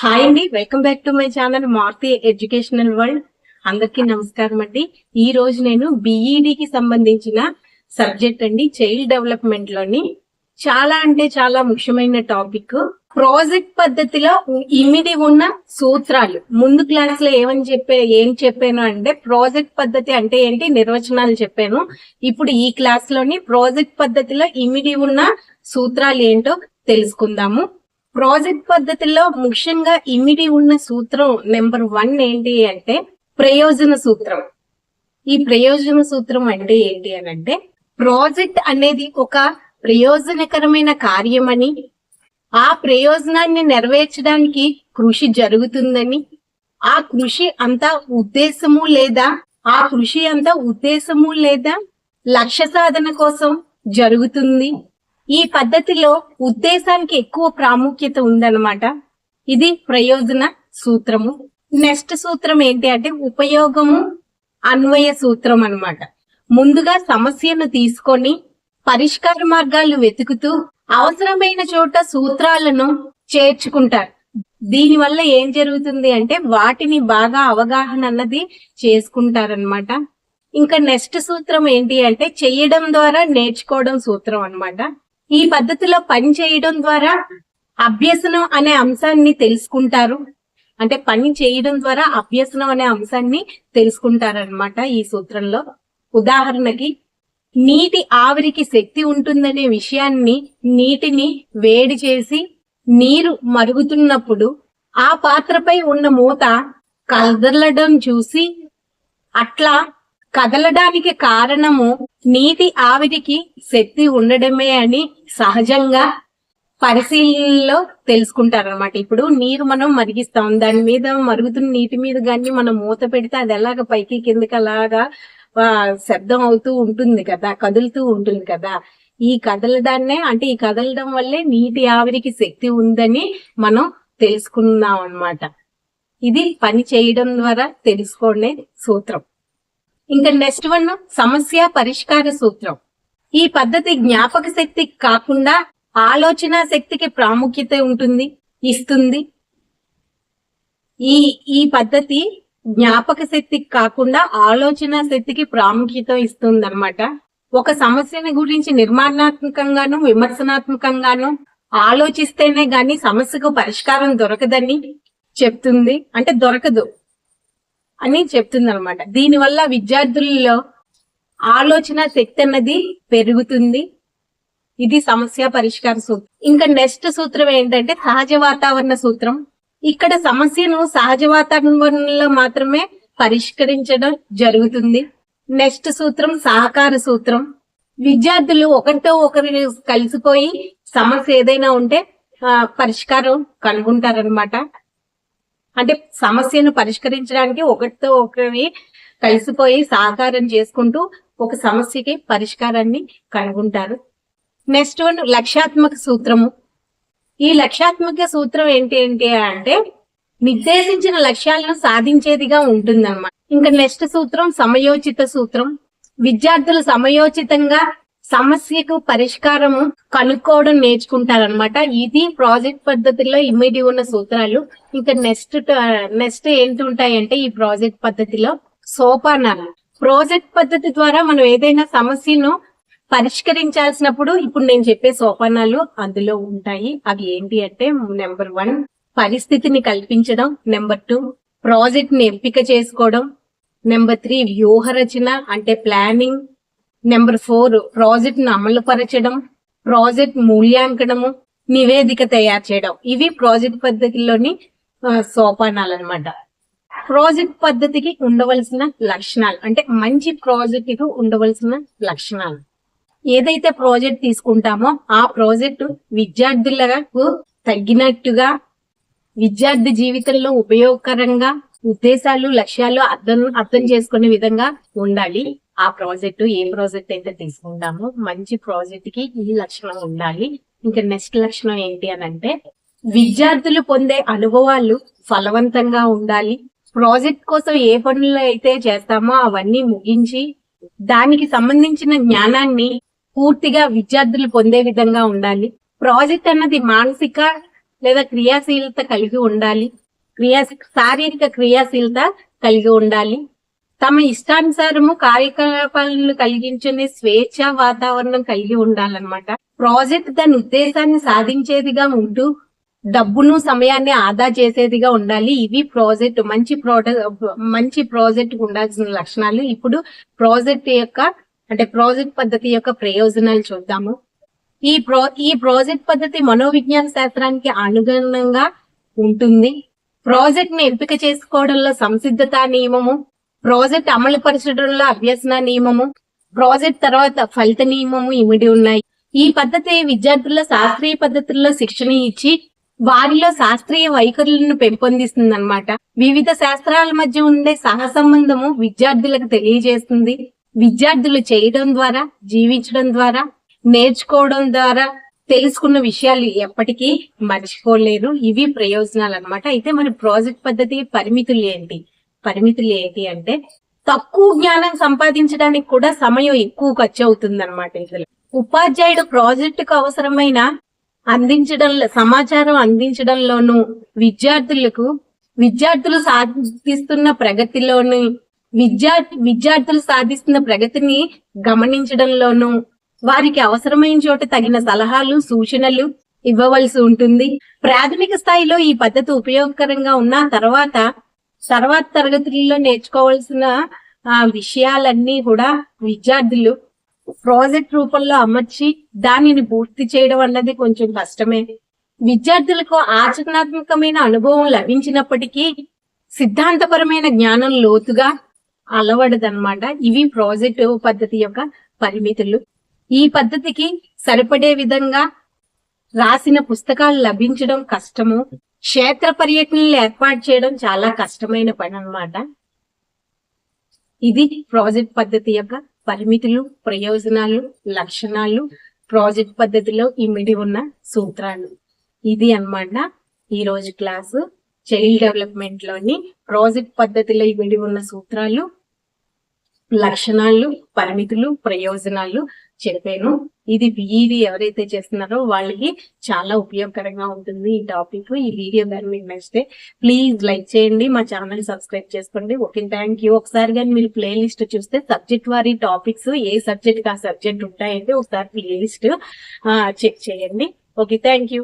Hi అండి welcome back to my channel Maruthi educational world. అందరికీ నమస్కారం అండి. ఈ రోజు నేను బిఈడికి కి సంబంధించిన సబ్జెక్ట్ అండి చైల్డ్ డెవలప్మెంట్లోని చాలా అంటే చాలా ముఖ్యమైన టాపిక్. ప్రాజెక్ట్ పద్ధతిలో ఇమిడి ఉన్న సూత్రాలు. ముందు క్లాస్లో ఏమని చెప్పే ఏం చెప్పాను అంటే ప్రాజెక్ట్ పద్ధతి అంటే ఏంటి నిర్వచనాలు చెప్పాను. ఇప్పుడు ఈ క్లాస్లోని ప్రాజెక్ట్ పద్ధతిలో ఇమిడి ఉన్న సూత్రాలు ఏంటో తెలుసుకుందాము. ప్రాజెక్ట్ పద్ధతిలో ముఖ్యంగా ఇమిడి ఉన్న సూత్రం నెంబర్ వన్ ఏంటి అంటే ప్రయోజన సూత్రం. ఈ ప్రయోజన సూత్రం అంటే ఏంటి అని అంటే ప్రాజెక్ట్ అనేది ఒక ప్రయోజనకరమైన కార్యమని ఆ ప్రయోజనాన్ని నెరవేర్చడానికి కృషి జరుగుతుందని ఆ కృషి అంతా ఉద్దేశము లేదా ఆ కృషి అంతా ఉద్దేశము లేదా లక్ష్య సాధన కోసం జరుగుతుంది. ఈ పద్ధతిలో ఉద్దేశానికి ఎక్కువ ప్రాముఖ్యత ఉందన్నమాట. ఇది ప్రయోజన సూత్రము. నెక్స్ట్ సూత్రం ఏంటి అంటే ఉపయోగము అన్వయ సూత్రం అన్నమాట. ముందుగా సమస్యను తీసుకొని పరిష్కార మార్గాలు వెతుకుతూ అవసరమైన చోట సూత్రాలను చేర్చుకుంటారు. దీని వల్ల ఏం జరుగుతుంది అంటే వాటిని బాగా అవగాహన అన్నది చేసుకుంటారనమాట ఇంకా నెక్స్ట్ సూత్రం ఏంటి అంటే చెయ్యడం ద్వారా నేర్చుకోవడం సూత్రం అన్నమాట. ఈ పద్ధతిలో పని చేయడం ద్వారా అభ్యసనం అనే అంశాన్ని తెలుసుకుంటారు. అంటే పని చేయడం ద్వారా అభ్యసనం అనే అంశాన్ని తెలుసుకుంటారనమాట ఈ సూత్రంలో. ఉదాహరణకి నీటి ఆవిరికి శక్తి ఉంటుందనే విషయాన్ని నీటిని వేడి చేసి నీరు మరుగుతున్నప్పుడు ఆ పాత్రపై ఉన్న మూత కదలడం చూసి అట్లా కదలడానికి కారణము నీటి ఆవిరికి శక్తి ఉండడమే అని సహజంగా పరిశీలనలో తెలుసుకుంటారనమాట ఇప్పుడు నీరు మనం మరిగిస్తాం. దాని మీద మరుగుతున్న నీటి మీద కానీ మనం మూత పెడితే అది ఎలాగ పైకి కిందకి అలాగా శబ్దం అవుతూ ఉంటుంది కదా కదులుతూ ఉంటుంది కదా. ఈ కదలడాన్నే అంటే ఈ కదలడం వల్లే నీటి ఆవిరికి శక్తి ఉందని మనం తెలుసుకున్నాం అన్నమాట ఇది పని చేయడం ద్వారా తెలుసుకునే సూత్రం. ఇంకా నెక్స్ట్ వన్ సమస్య పరిష్కార సూత్రం. ఈ పద్ధతి జ్ఞాపక శక్తికి కాకుండా ఆలోచన శక్తికి ప్రాముఖ్యత ఉంటుంది ఇస్తుంది. ఈ ఈ పద్ధతి జ్ఞాపక శక్తికి కాకుండా ఆలోచన శక్తికి ప్రాముఖ్యత ఇస్తుంది అనమాట ఒక సమస్యని గురించి నిర్మాణాత్మకంగాను విమర్శనాత్మకంగాను ఆలోచిస్తేనే గాని సమస్యకు పరిష్కారం దొరకదని చెప్తుంది. అంటే దొరకదు అని చెప్తుంది అనమాట దీనివల్ల విద్యార్థులలో ఆలోచన శక్తి అన్నది పెరుగుతుంది. ఇది సమస్య పరిష్కార సూత్రం. ఇంకా నెక్స్ట్ సూత్రం ఏంటంటే సహజ వాతావరణ సూత్రం. ఇక్కడ సమస్యను సహజ వాతావరణంలో మాత్రమే పరిష్కరించడం జరుగుతుంది. నెక్స్ట్ సూత్రం సహకార సూత్రం. విద్యార్థులు ఒకరితో ఒకరు కలిసిపోయి సమస్య ఏదైనా ఉంటే ఆ, పరిష్కారం కనుగొంటారనమాట అంటే సమస్యను పరిష్కరించడానికి ఒకరితో ఒకరి కలిసిపోయి సహకారం చేసుకుంటూ ఒక సమస్యకి పరిష్కారాన్ని కనుగొంటారు. నెక్స్ట్ వన్ లక్ష్యాత్మక సూత్రము. ఈ లక్ష్యాత్మక సూత్రం ఏంటి ఏంటి అంటే నిర్దేశించిన లక్ష్యాలను సాధించేదిగా ఉంటుందన్నమాట. ఇంకా నెక్స్ట్ సూత్రం సమయోచిత సూత్రం. విద్యార్థులు సమయోచితంగా సమస్యకు పరిష్కారము కనుక్కోవడం నేర్చుకుంటారనమాట ఇది ప్రాజెక్ట్ పద్ధతిలో ఇమిడి ఉన్న సూత్రాలు. ఇంకా నెక్స్ట్ నెక్స్ట్ ఏంటి ఉంటాయంటే ఈ ప్రాజెక్ట్ పద్ధతిలో సోపానాలు ప్రాజెక్ట్ పద్ధతి ద్వారా మనం ఏదైనా సమస్యను పరిష్కరించాల్సినప్పుడు ఇప్పుడు నేను చెప్పే సోపానాలు అందులో ఉంటాయి. అవి ఏంటి అంటే నెంబర్ వన్ పరిస్థితిని కల్పించడం. నెంబర్ టూ ప్రాజెక్ట్ని ఎంపిక చేసుకోవడం. నెంబర్ త్రీ వ్యూహ రచన అంటే ప్లానింగ్ నెంబర్ ఫోర్ ప్రాజెక్ట్ను అమలుపరచడం. ప్రాజెక్ట్ మూల్యాంకనము నివేదిక తయారు చేయడం. ఇవి ప్రాజెక్ట్ పద్ధతిలోని సోపానాలు అన్నమాట ప్రాజెక్ట్ పద్ధతికి ఉండవలసిన లక్షణాలు. అంటే మంచి ప్రాజెక్ట్కు ఉండవలసిన లక్షణాలు. ఏదైతే ప్రాజెక్ట్ తీసుకుంటామో ఆ ప్రాజెక్టు విద్యార్థులకు తగ్గినట్టుగా విద్యార్థి జీవితంలో ఉపయోగకరంగా ఉద్దేశాలు లక్ష్యాలు అర్థం అర్థం చేసుకునే విధంగా ఉండాలి. ఆ ప్రాజెక్టు ఏ ప్రాజెక్ట్ అయితే తీసుకుంటామో మంచి ప్రాజెక్ట్కి ఈ లక్షణం ఉండాలి. ఇంకా నెక్స్ట్ లక్షణం ఏంటి అని అంటే విద్యార్థులు పొందే అనుభవాలు ఫలవంతంగా ఉండాలి. ప్రాజెక్ట్ కోసం ఏ పనులు అయితే చేస్తామో అవన్నీ ముగించి దానికి సంబంధించిన జ్ఞానాన్ని పూర్తిగా విద్యార్థులు పొందే విధంగా ఉండాలి. ప్రాజెక్ట్ అన్నది మానసిక లేదా క్రియాశీలత కలిగి ఉండాలి. క్రియా శారీరక క్రియాశీలత కలిగి ఉండాలి. తమ ఇష్టానుసారము కార్యకలాపాలను కలిగించని స్వేచ్ఛ వాతావరణం కలిగి ఉండాలన్నమాట. ప్రాజెక్ట్ దాని ఉద్దేశాన్ని సాధించేదిగా ఉంటూ డబ్బును సమయాన్ని ఆదా చేసేదిగా ఉండాలి. ఇవి ప్రాజెక్ట్ మంచి ప్రోడక్ట్ మంచి ప్రాజెక్ట్ ఉండాల్సిన లక్షణాలు. ఇప్పుడు ప్రాజెక్ట్ యొక్క అంటే ప్రాజెక్ట్ పద్ధతి యొక్క ప్రయోజనాలు చూద్దాము. ఈ ప్రో ఈ ప్రాజెక్ట్ పద్ధతి మనోవిజ్ఞాన శాస్త్రానికి అనుగుణంగా ఉంటుంది. ప్రాజెక్ట్ని ఎంపిక చేసుకోవడంలో సంసిద్ధత నియమము. ప్రాజెక్ట్ అమలు పరచడంలో అభ్యసన నియమము. ప్రాజెక్ట్ తర్వాత ఫలిత నియమము ఇమిడి ఉన్నాయి. ఈ పద్ధతి విద్యార్థుల శాస్త్రీయ పద్ధతుల్లో శిక్షణ ఇచ్చి వారిలో శాస్త్రీయ వైఖరులను పెంపొందిస్తుందన్నమాట. వివిధ శాస్త్రాల మధ్య ఉండే సహసంబంధము విద్యార్థులకు తెలియజేస్తుంది. విద్యార్థులు చేయడం ద్వారా జీవించడం ద్వారా నేర్చుకోవడం ద్వారా తెలుసుకున్న విషయాలు ఎప్పటికీ మర్చిపోలేరు. ఇవి ప్రయోజనాలు అన్నమాట అయితే మరి ప్రాజెక్ట్ పద్ధతి పరిమితులు ఏంటి? పరిమితులు ఏంటి అంటే తక్కువ జ్ఞానం సంపాదించడానికి కూడా సమయం ఎక్కువ ఖర్చు అవుతుంది అనమాట ఇందులో. ఉపాధ్యాయుడు ప్రాజెక్టుకు అవసరమైన అందించడంలో సమాచారం అందించడంలోనూ విద్యార్థులకు విద్యార్థులు సాధిస్తున్న ప్రగతిలోను విద్యా విద్యార్థులు సాధిస్తున్న ప్రగతిని గమనించడంలోనూ వారికి అవసరమైన చోట తగిన సలహాలు సూచనలు ఇవ్వవలసి ఉంటుంది. ప్రాథమిక స్థాయిలో ఈ పద్ధతి ఉపయోగకరంగా ఉన్న తర్వాత తర్వాత తరగతుల్లో నేర్చుకోవాల్సిన ఆ విషయాలన్నీ కూడా విద్యార్థులు ప్రాజెక్ట్ రూపంలో అమర్చి దానిని పూర్తి చేయడం అన్నది కొంచెం కష్టమే. విద్యార్థులకు ఆచరణాత్మకమైన అనుభవం లభించినప్పటికీ సిద్ధాంతపరమైన జ్ఞానం లోతుగా అలవడదన్నమాట ఇవి ప్రాజెక్ట్ పద్ధతి యొక్క పరిమితులు. ఈ పద్ధతికి సరిపడే విధంగా రాసిన పుస్తకాలు లభించడం కష్టము. క్షేత్ర పర్యటనలు ఏర్పాటు చేయడం చాలా కష్టమైన పని అన్నమాట ఇది ప్రాజెక్ట్ పద్ధతి యొక్క పరిమితులు ప్రయోజనాలు లక్షణాలు ప్రాజెక్ట్ పద్ధతిలో ఇమిడి ఉన్న సూత్రాలు. ఇది అన్నమాట ఈ రోజు క్లాసు. చైల్డ్ డెవలప్మెంట్లోని ప్రాజెక్ట్ పద్ధతిలో ఇమిడి ఉన్న సూత్రాలు లక్షణాలు పరిమితులు ప్రయోజనాలు చెప్పాను ఇది బిఈడి ఎవరైతే చేస్తున్నారో వాళ్ళకి చాలా ఉపయోగకరంగా ఉంటుంది ఈ టాపిక్. ఈ వీడియో కానీ మీకు నచ్చితే ప్లీజ్ లైక్ చేయండి మా ఛానల్ సబ్స్క్రైబ్ చేసుకోండి. Okay thank you. ఒకసారి కానీ మీరు ప్లేలిస్ట్ చూస్తే సబ్జెక్ట్ వారి టాపిక్స్ ఏ సబ్జెక్ట్ ఆ సబ్జెక్ట్ ఉంటాయంటే ఒకసారి ప్లే లిస్ట్ చెక్ చేయండి. Okay thank you.